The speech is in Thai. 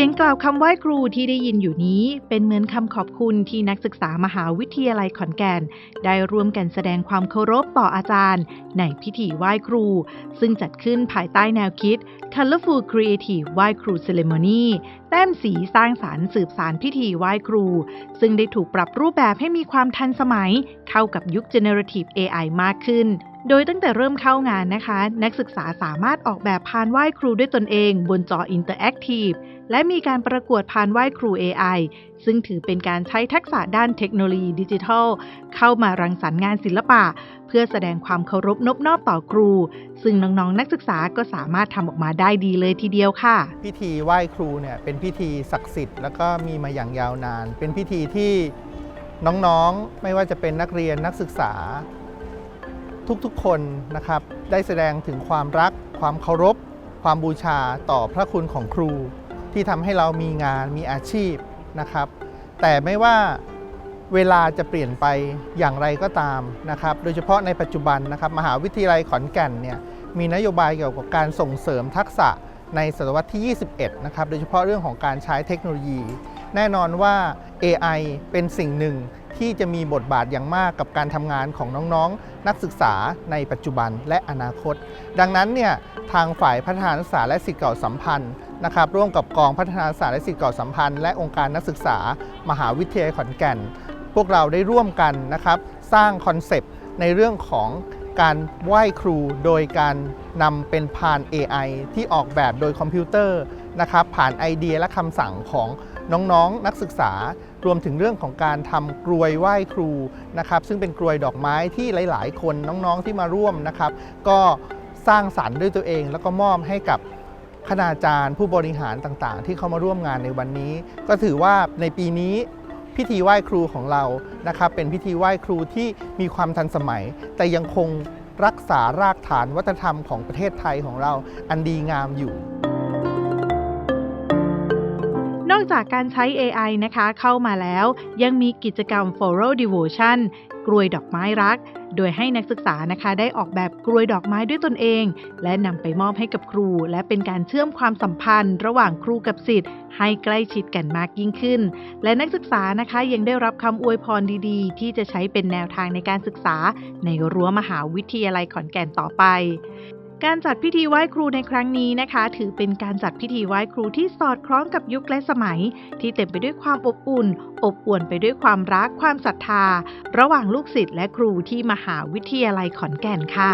สียงกล่าวคำไหว้ครูที่ได้ยินอยู่นี้ เป็นเหมือนคำขอบคุณที่นักศึกษามหาวิทยาลัยขอนแก่น ได้ร่วมกันแสดงความเคารพต่ออาจารย์ ในพิธีไหว้ครู ซึ่งจัดขึ้นภายใต้แนวคิด Colorful Creative ไหว้ครู Ceremony แต้มสีสร้างสารรค์สืบสารพิธีไหว้ครู ซึ่งได้ถูกปรับรูปแบบให้มีความทันสมัย เข้ากับยุค Generative AI มากขึ้น โดยตั้งแต่เริ่มเข้างานนะคะ นักศึกษาสามารถออกแบบพานไหว้ครูด้วยตนเอง บนจออินเตอร์แอคทีฟและมีการประกวดพานไหว้ครู AI ซึ่งถือเป็นการใช้ทักษะด้านเทคโนโลยีดิจิทัล เข้ามารังสรรค์งานศิลปะ เพื่อแสดงความเคารพนบนอบต่อครู ซึ่งน้องๆ นักศึกษาก็สามารถทำออกมาได้ดีเลยทีเดียวค่ะ พิธีไหว้ครูเนี่ยเป็นพิธีศักดิ์สิทธิ์แล้วก็มีมาอย่างยาวนาน เป็นพิธีที่น้องๆ ไม่ว่าจะเป็นนักเรียนนักศึกษา ทุกๆ คนนะครับ ได้แสดงถึงความรัก ความเคารพ ความบูชาต่อพระคุณของครู ที่ทำให้เรามีงานมีอาชีพนะครับ แต่ไม่ว่าเวลาจะเปลี่ยนไปอย่างไรก็ตามนะครับ โดยเฉพาะในปัจจุบันนะครับ มหาวิทยาลัยขอนแก่นเนี่ยมีนโยบายเกี่ยวกับการส่งเสริมทักษะในศตวรรษที่ 21 นะครับ โดยเฉพาะเรื่องของการใช้เทคโนโลยี แน่นอนว่า AI เป็นสิ่งหนึ่ง ที่จะมีบทบาทอย่างมากกับการทำงานของน้องๆ นักศึกษาในปัจจุบันและอนาคต ดังนั้นเนี่ยทางฝ่ายพัฒนานักศึกษาและสิทธิเก่าสัมพันธ์นะครับร่วมกับกองพัฒนานักศึกษาและสิทธิเก่าสัมพันธ์และองค์การนักศึกษา มหาวิทยาลัยขอนแก่น พวกเราได้ร่วมกันนะครับสร้างคอนเซปต์ในเรื่องของการไหว้ครูโดยการนำเป็นพาน AI ที่ออกแบบโดยคอมพิวเตอร์ นะครับผ่านไอเดียและคำสั่งของน้องๆนักศึกษารวมถึงเรื่องของการทำกลวยไหว้ครูนะครับซึ่งเป็นกลวยดอกไม้ที่หลาย ๆ คนน้องๆที่มาร่วมนะครับ ก็สร้างสรรค์ด้วยตัวเอง แล้วก็มอบให้กับคณาจารย์ ผู้บริหารต่างๆ ที่เข้ามาร่วมงานในวันนี้ ก็ถือว่าในปีนี้พิธีไหว้ครูของเรานะครับเป็นพิธีไหว้ครูที่มีความทันสมัย แต่ยังคงรักษารากฐานวัฒนธรรมของประเทศไทยของเราอันดีงามอยู่ นอกจากการใช้ AI นะคะเข้ามาแล้ว ยังมีกิจกรรม Floral Devotion กลวยดอกไม้รัก โดยให้นักศึกษานะคะได้ออกแบบกลวยดอกไม้ด้วยตนเอง และนำไปมอบให้กับครู และเป็นการเชื่อมความสัมพันธ์ ระหว่างครูกับศิษย์ให้ใกล้ชิดกันมากยิ่งขึ้น และนักศึกษานะคะยังได้รับคำอวยพรดีๆ ที่จะใช้เป็นแนวทางในการศึกษาในรั้วมหาวิทยาลัยขอนแก่นต่อไป การจัดพิธีไหว้ครูในครั้งนี้นะคะ ถือเป็นการจัดพิธีไหว้ครูที่สอดคล้องกับยุคและสมัย ที่เต็มไปด้วยความอบอุ่น อบอวลไปด้วยความรักความศรัทธา ระหว่างลูกศิษย์และครูที่มหาวิทยาลัยขอนแก่นค่ะ